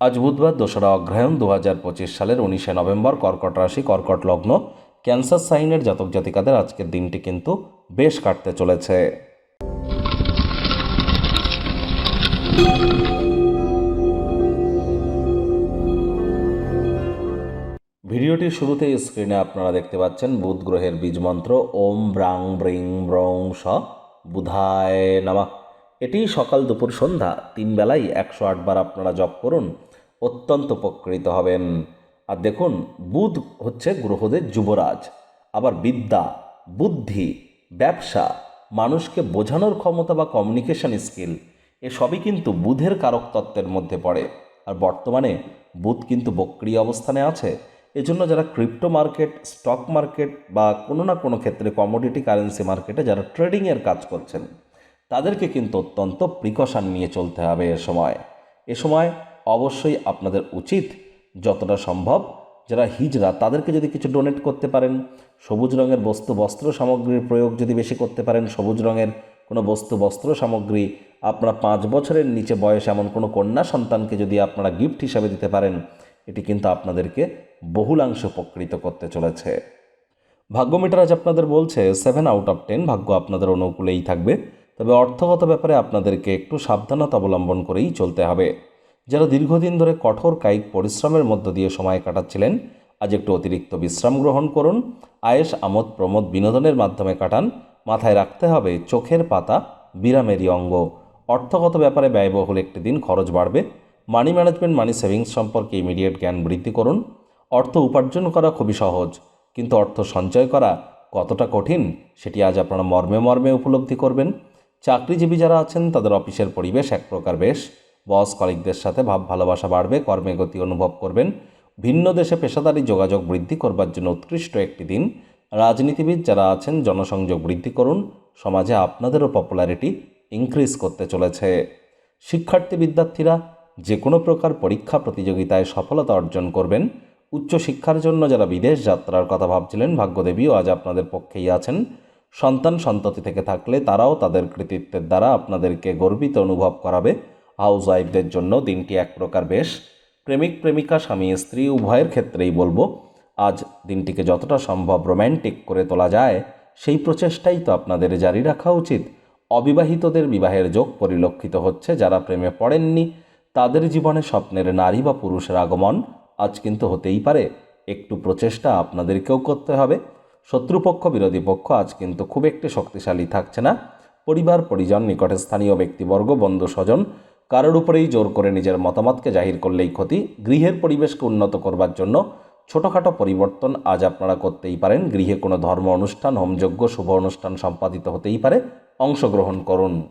আজ বুধবার দোসরা অগ্রহায়ণ দু হাজার পঁচিশ সালের উনিশে নভেম্বর কর্কট রাশি, কর্কট লগ্ন, ক্যান্সার সাইনের জাতক জাতিকাদের আজকের দিনটি কিন্তু বেশ কাটতে চলেছে। ভিডিওটির শুরুতেই স্ক্রিনে আপনারা দেখতে পাচ্ছেন বুধ গ্রহের বীজ মন্ত্র, ওম ব্রাং ব্রিং ব্রং স, বুধায় নামা। এটি সকাল দুপুর সন্ধ্যা, তিন বেলায় একশো আটবার আপনারা জপ করুন অত্যন্ত উপকৃত হবেন। আর দেখুন, বুধ হচ্ছে গ্রহদের যুবরাজ। আবার বিদ্যা, বুদ্ধি, ব্যবসা, মানুষকে বোঝানোর ক্ষমতা বা কমিউনিকেশন স্কিল এসবই কিন্তু বুধের কারক তত্ত্বের মধ্যে পড়ে। আর বর্তমানে বুধ কিন্তু বক্রিয় অবস্থানে আছে। এজন্য যারা ক্রিপ্টো মার্কেট স্টক মার্কেট বা কোনো না কোনো ক্ষেত্রে কমোডিটি কারেন্সি মার্কেটে যারা ট্রেডিংয়ের কাজ করছেন, তাদেরকে কিন্তু অত্যন্ত প্রিকশন নিয়ে চলতে হবে এ সময়। এ সময় অবশ্যই আপনাদের উচিত যতটা সম্ভব যারা হিজরা তাদেরকে যদি কিছু ডোনেট করতে পারেন। সবুজ রঙের বস্তু, বস্ত্র সামগ্রীর প্রয়োগ যদি বেশি করতে পারেন, সবুজ রঙের কোনো বস্তু, বস্ত্র সামগ্রী, আপনারা পাঁচ বছরের নিচে বয়স এমন কোনো কন্যা সন্তানকে যদি আপনারা গিফট হিসাবে দিতে পারেন, এটি কিন্তু আপনাদেরকে বহুলাংশ উপকৃত করতে চলেছে। ভাগ্য মিটার আজ আপনাদের বলছে সেভেন আউট অফ টেন ভাগ্য আপনাদের অনুকূলেই থাকবে। তবে অর্থগত ব্যাপারে আপনাদেরকে একটু সাবধানতা অবলম্বন করেই চলতে হবে। যারা দীর্ঘদিন ধরে কঠোর কায়িক পরিশ্রমের মধ্য দিয়ে সময় কাটাচ্ছিলেন, আজ একটু অতিরিক্ত বিশ্রাম গ্রহণ করুন। আয়েস আমোদ, প্রমোদ বিনোদনের মাধ্যমে কাটান। মাথায় রাখতে হবে চোখের পাতা, বিরামেরই অঙ্গ। অর্থগত ব্যাপারে ব্যয়বহুল একটি দিন খরচ বাড়বে। মানি ম্যানেজমেন্ট, মানি সেভিংস সম্পর্কে ইমিডিয়েট জ্ঞান বৃদ্ধি করুন। অর্থ উপার্জন করা খুবই সহজ, কিন্তু অর্থ সঞ্চয় করা কতটা কঠিন, সেটি আজ আপনারা মর্মে মর্মে উপলব্ধি করবেন। চাকরিজীবী যারা আছেন, তাদের অফিসের পরিবেশ এক প্রকার বেশ। বস কলিকদের সাথে ভাব ভালোবাসা বাড়বে, কর্মে গতি অনুভব করবেন। ভিন্ন দেশে পেশাদারি যোগাযোগ বৃদ্ধি করবার জন্য উৎকৃষ্ট একটি দিন। রাজনীতিবিদ যারা আছেন, জনসংযোগ বৃদ্ধি করুন। সমাজে আপনাদেরও পপুলারিটি ইনক্রিজ করতে চলেছে। শিক্ষার্থী বিদ্যার্থীরা যে কোনো প্রকার পরীক্ষা প্রতিযোগিতায় সফলতা অর্জন করবেন। উচ্চশিক্ষার জন্য যারা বিদেশ যাত্রার কথা ভাবছিলেন, ভাগ্যদেবীও আজ আপনাদের পক্ষেই আছেন। সন্তান সন্ততি থেকে থাকলে তারাও তাদের কৃতিত্বের দ্বারা আপনাদেরকে গর্বিত অনুভব করাবে। হাউস ওয়াইফদের জন্য দিনটি এক প্রকার বেশ। প্রেমিক, প্রেমিকা, স্বামী, স্ত্রী, উভয়ের ক্ষেত্রেই বলব, আজ দিনটিকে যতটা সম্ভব রোম্যান্টিক করে তোলা যায়, সেই প্রচেষ্টাই তো আপনাদের জারি রাখা উচিত। অবিবাহিতদের বিবাহের যোগ পরিলক্ষিত হচ্ছে যারা প্রেমে পড়েননি, তাদের জীবনে স্বপ্নের নারী বা পুরুষের আগমন আজ কিন্তু হতেই পারে। একটু প্রচেষ্টা আপনাদেরকেও করতে হবে। শত্রুপক্ষ, বিরোধী পক্ষ আজ কিন্তু খুব একটি শক্তিশালী থাকছে না। পরিবার, পরিজন নিকটে স্থানীয় ব্যক্তিবর্গ বন্ধু স্বজন কারোর উপরেই জোর করে নিজের মতামতকে জাহির করলেই ক্ষতি, গৃহের পরিবেশকে উন্নত করবার জন্য ছোটোখাটো পরিবর্তন আজ আপনারা করতেই পারেন। গৃহে কোনো ধর্ম অনুষ্ঠান, হোমযজ্ঞ, শুভ অনুষ্ঠান সম্পাদিত হতেই পারে। অংশগ্রহণ করুন।